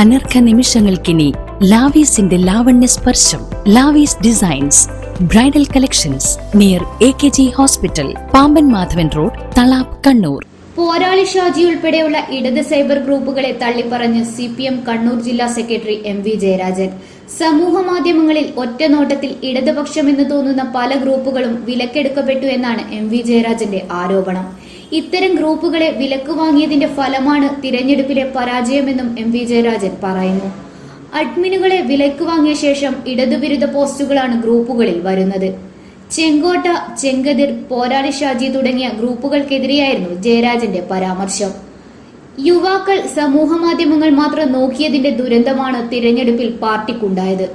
അനർഘ നിമിഷങ്ങൾക്കിനി ലാവീസിന്റെ ലാവണ്യ സ്പർശം Lavees designs bridal collections near A K G hospital Pamban Madhavan road Thalap Kannur. Porali Shaji ഉൾപ്പെടെയുള്ള ഇടത് സൈബർ ഗ്രൂപ്പുകളെ തള്ളിപ്പറഞ്ഞ് സി പി എം കണ്ണൂർ ജില്ലാ സെക്രട്ടറി എം വി ജയരാജൻ. സമൂഹ മാധ്യമങ്ങളിൽ ഒറ്റനോട്ടത്തിൽ ഇടതുപക്ഷമെന്ന് തോന്നുന്ന പല ഗ്രൂപ്പുകളും വിലക്കെടുക്കപ്പെട്ടു എന്നാണ് എം വി ജയരാജന്റെ ആരോപണം. ഇത്തരം ഗ്രൂപ്പുകളെ വിലക്ക് വാങ്ങിയതിന്റെ ഫലമാണ് തിരഞ്ഞെടുപ്പിലെ പരാജയമെന്നും എം വി ജയരാജൻ പറയുന്നു. അഡ്മിനുകളെ വിലക്ക് വാങ്ങിയ ശേഷം ഇടതുവിരുദ്ധ പോസ്റ്റുകളാണ് ഗ്രൂപ്പുകളിൽ വരുന്നത്. ചെങ്കോട്ട ചെങ്കതിർ പോരാളി ഷാജി തുടങ്ങിയ ഗ്രൂപ്പുകൾക്കെതിരെയായിരുന്നു ജയരാജന്റെ പരാമർശം. യുവാക്കൾ സമൂഹ മാധ്യമങ്ങൾ മാത്രം നോക്കിയതിന്റെ ദുരന്തമാണ് തിരഞ്ഞെടുപ്പിൽ പാർട്ടിക്കുണ്ടായത്.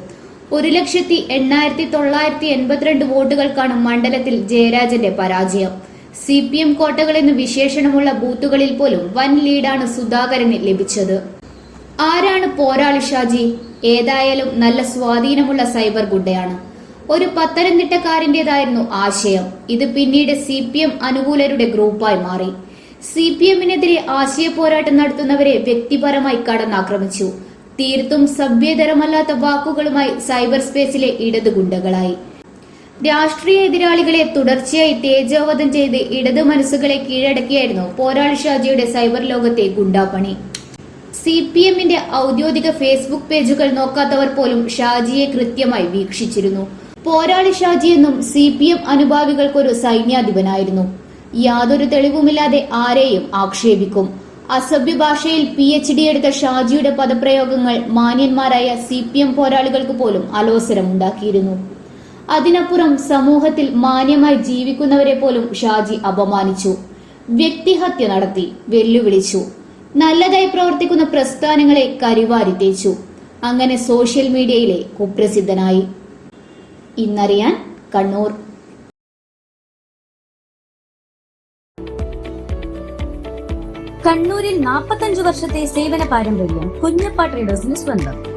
ഒരു ലക്ഷത്തി എണ്ണായിരത്തി തൊള്ളായിരത്തി എൺപത്തിരണ്ട് വോട്ടുകൾക്കാണ് മണ്ഡലത്തിൽ ജയരാജന്റെ പരാജയം. സി പി എം കോട്ടകളെന്ന് വിശേഷണമുള്ള ബൂത്തുകളിൽ പോലും വൻ ലീഡാണ് സുധാകരന് ലഭിച്ചത്. ആരാണ് പോരാളി ഷാജി? ഏതായാലും നല്ല സ്വാധീനമുള്ള സൈബർ ഗുണ്ടയാണ്. ഒരു പത്തനംതിട്ടക്കാരന്റെതായിരുന്നു ആശയം. ഇത് പിന്നീട് സി പി എം അനുകൂലരുടെ ഗ്രൂപ്പായി മാറി. സി പി എമ്മിനെതിരെ ആശയ പോരാട്ടം നടത്തുന്നവരെ വ്യക്തിപരമായി കടന്നാക്രമിച്ചു. തീർത്തും സഭ്യതരമല്ലാത്ത വാക്കുകളുമായി സൈബർ സ്പേസിലെ ഇടത് ഗുണ്ടകളായി രാഷ്ട്രീയ എതിരാളികളെ തുടർച്ചയായി തേജോവധം ചെയ്ത് ഇടതു മനസ്സുകളെ കീഴടക്കിയായിരുന്നു പോരാളി ഷാജിയുടെ സൈബർ ലോകത്തെ ഗുണ്ടാപ്പണി. സി പി എമ്മിന്റെ ഔദ്യോഗിക ഫേസ്ബുക്ക് പേജുകൾ നോക്കാത്തവർ പോലും ഷാജിയെ കൃത്യമായി വീക്ഷിച്ചിരുന്നു. പോരാളി ഷാജി എന്നും സി പി എം അനുഭാവികൾക്കൊരു സൈന്യാധിപനായിരുന്നു. യാതൊരു തെളിവുമില്ലാതെ ആരെയും ആക്ഷേപിക്കും. അസഭ്യ ഭാഷയിൽ പി എച്ച് ഡി എടുത്ത ഷാജിയുടെ പദപ്രയോഗങ്ങൾ മാന്യന്മാരായ സി പി എം പോരാളികൾക്ക് പോലും അലോസരമുണ്ടാക്കിയിരുന്നു. അതിനപ്പുറം സമൂഹത്തിൽ മാന്യമായി ജീവിക്കുന്നവരെ പോലും ഷാജി അപമാനിച്ചു. വ്യക്തിഹത്യ നടത്തി വെല്ലുവിളിച്ചു. നല്ലതായി പ്രവർത്തിക്കുന്ന പ്രസ്ഥാനങ്ങളെ കരിവാരി തേച്ചു. അങ്ങനെ സോഷ്യൽ മീഡിയയിലെ കുപ്രസിദ്ധനായി. ഇന്നറിയാൻ കണ്ണൂർ. കണ്ണൂരിൽ നാൽപ്പത്തഞ്ചു വർഷത്തെ സേവന പാരമ്പര്യം കുഞ്ഞപ്പ ട്രേഡേഴ്സിന് സ്വന്തം.